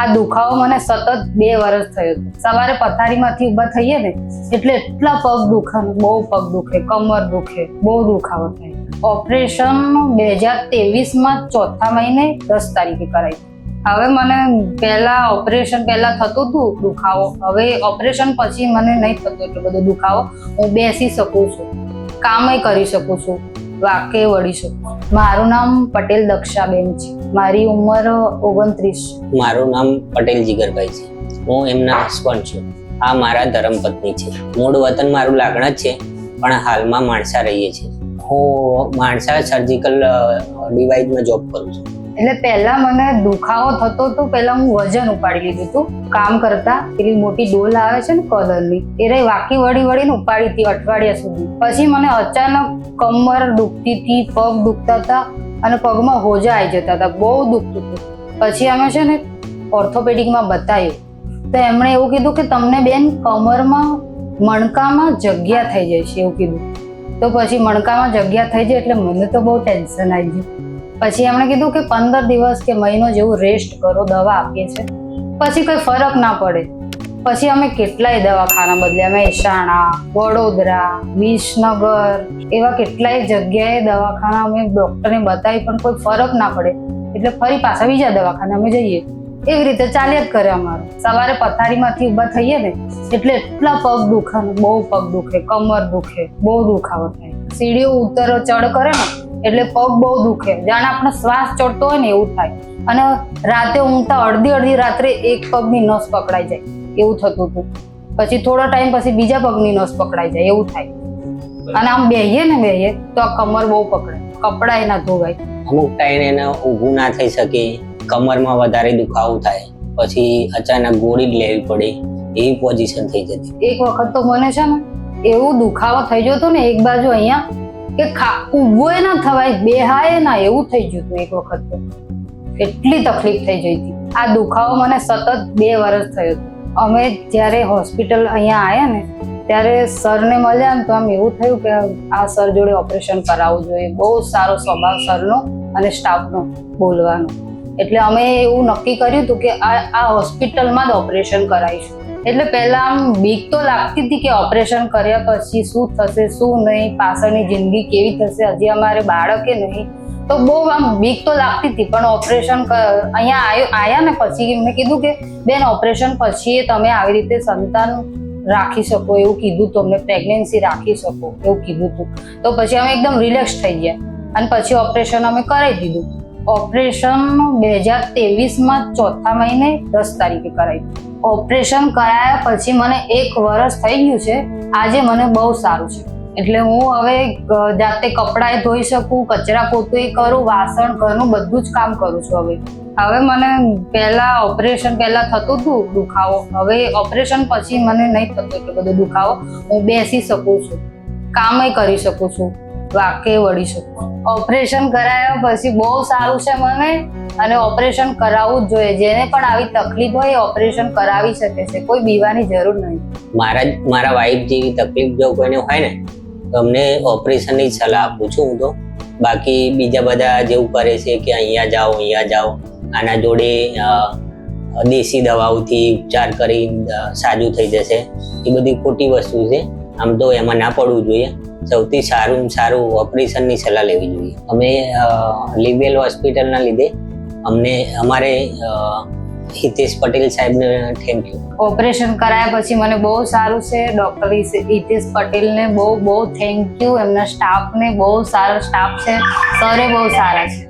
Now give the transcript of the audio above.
આ દુખાવો મને સતત બે વર્ષ થયો હતો સવારે પથારીમાંથી ઊભા થઈએ ને, એટલે એટલા પગ દુખે બહુ પગ દુખે કમર દુખે બહુ દુખાવો થાય. ઓપરેશન બે હજાર ત્રેવીસમાં ચોથા મહિને દસ તારીખે કરાય. હવે મને પહેલા ઓપરેશન પહેલા થતું હતું દુખાવો. હવે ઓપરેશન પછી મને નહીં થતો એટલો બધો દુખાવો. હું બેસી શકું છું. કામય કરી શકું છું. વાકે વળી શકું મારું નામ પટેલ દક્ષાબેન છે. મારી ઉંમર ઓગણત્રીસ મારું નામ પટેલ જીગરભાઈ છે. હું એમના હસબન્ડ છું. આ મારા ધર્મપત્ની છે. મૂળ વતન મારું લાગણા છે, પણ હાલમાં માણસા રહીએ છીએ. હું માણસા સર્જિકલ ડિવાઇસમાં જોબ કરું છું. એટલે પહેલા મને દુખાવો થતો હતો પહેલા હું વજન ઉપાડી લીધું હતું. કામ કરતા પેલી મોટી ડોલ આવે છે ને કલરની એ રહી વાકી વળી વળીને ઉપાડી હતી અઠવાડિયા સુધી. પછી મને અચાનક કમર દુખતી હતી, પગ દુખતા હતા અને પગમાં હોજા આવી જતા હતા. બહુ દુખતું હતું. પછી અમે છે ને ઓર્થોપેડિકમાં બતાવ્યું. તો એમણે એવું કીધું કે તમને બેન કમરમાં મણકામાં જગ્યા થઈ જાય છે એવું કીધું. તો પછી મણકામાં જગ્યા થઈ જાય એટલે મને તો બહુ ટેન્શન આવી ગયું. પછી એમણે કીધું કે પંદર દિવસ કે મહિનો જેવું રેસ્ટ કરો, દવા આપીએ છે પછી કોઈ ફરક ના પડે. પછી અમે કેટલાય દવાખાના બદલ્યા મહેસાણા વડોદરા, વિસનગર, એવા કેટલાય જગ્યાએ દવાખાના અમે ડૉક્ટરને બતાવી, પણ કોઈ ફરક ના પડે. એટલે ફરી પાછા બીજા દવાખાને અમે જઈએ. એવી રીતે ચાલ્યા જ કરે અમારે. સવારે પથારીમાંથી ઊભા થઈએ ને, એટલે એટલા પગ દુખે બહુ પગ દુખે, કમર દુખે, બહુ દુખાવો થાય. સીડીઓ ઉતરો, ચડ કરે ને એટલે પગ બહુ દુખે. જાણે આપણે શ્વાસ ચડતો હોય ને એવું થાય. અને રાતે ઊંઘતા અડધી અડધી રાત્રે એક પગની નસ પકડાઈ જાય. એવું થતું હતું. પછી થોડો ટાઈમ પછી બીજા પગની નસ પકડાઈ જાય. એવું થાય. અને આમ બેહીએ ને બેહીએ તો આ કમર બહુ પકડે. કપડા એના ધોવાય. અમુક ટાઈમ એને ઊભું ના થઈ શકે. કમરમાં વધારે દુખાવો થાય. પછી અચાનક ગોળી જ લેવી પડે. એવી પોઝિશન થઈ જતી. એક વખત તો મને છે ને એવું દુખાવો થઈ જતો ને એક બાજુ અહીંયા કે ઊભો ઊભોય ના થવાય, બેહાય ના, એવું થઈ ગયું હતું એક વખત તો. એટલી તકલીફ થઈ ગઈ હતી. આ દુખાવો મને સતત બે વર્ષ થયો હતો. અમે જ્યારે હોસ્પિટલ અહીંયા આવ્યા ને, ત્યારે સરને મળ્યા ને તો આમ એવું થયું કે આ સર જોડે ઓપરેશન કરાવવું જોઈએ. બહુ સારો સ્વભાવ સરનો અને સ્ટાફનો બોલવાનો. એટલે અમે એવું નક્કી કર્યું હતું કે આ આ હોસ્પિટલમાં જ ઓપરેશન કરાવીશું. એટલે પહેલા આમ બીક તો લાગતી હતી કે ઓપરેશન કર્યા પછી શું થશે, શું નહીં, પાછળની જિંદગી કેવી થશે, હજી અમારે બાળકે નહીં. તો બહુ આમ બીક તો લાગતી હતી, પણ ઓપરેશન અહીંયા આવ્યો ને પછી મેં કીધું કે, બેન, ઓપરેશન પછી તમે આવી રીતે સંતાન રાખી શકો. એવું કીધું તો અમને પ્રેગ્નન્સી રાખી શકો. એવું કીધું હતું તો પછી અમે એકદમ રિલેક્સ થઈ ગયા. અને પછી ઓપરેશન અમે કરાવી દીધું. ઓપરેશન બે હજાર ત્રેવીસમાં ચોથા મહિને દસ તારીખે કરાયું. ઓપરેશન કરાયા પછી મને એક વર્ષ થઈ ગયું છે. આજે મને બહુ સારું છે. એટલે હું હવે જાતે કપડાએ ધોઈ શકું, કચરા પોતું કરું, વાસણ ઘરનું બધું જ કામ કરું છું હવે. હવે મને પહેલા ઓપરેશન પહેલા થતું હતું દુખાવો. હવે ઓપરેશન પછી મને નહીં થતો એટલો બધો દુખાવો. હું બેસી શકું છું. કામય કરી શકું છું. વાકે વળી શકું. ઓપરેશન કરાયા, પછી બહુ સારું છે મને, અને ઓપરેશન કરાવવું જ જોઈએ. જેને પણ આવી તકલીફ હોય ઓપરેશન કરાવી શકે છે. કોઈ બીવાની જરૂર નહીં. મારા મારા વાઈફ જેવી તકલીફ જો કોઈને હોય ને, તો અમને ઓપરેશનની સલાહ આપું છું હું તો. બાકી બીજા બધા જેવું કરે છે કે અહીંયા જાઓ અહીંયા જાઓ. આના જોડે દેશી દવાઓથી ઉપચાર કરી સાજું થઈ જશે. એ બધી ખોટી વસ્તુ છે. આમ તો એમાં ના પડવું જોઈએ. સૌથી સારું સારું ઓપરેશનની સલાહ લેવી જોઈએ. અમે લિબેલ હોસ્પિટલના લીધે અમને, અમારે હિતેશ પટેલ સાહેબને થેન્ક યુ ઓપરેશન કરાયા પછી મને બહુ સારું છે. ડૉક્ટર હિતેશ પટેલને બહુ બહુ થેન્ક યુ એમના સ્ટાફને બહુ સારો સ્ટાફ છે. સરે બહુ સારા છે.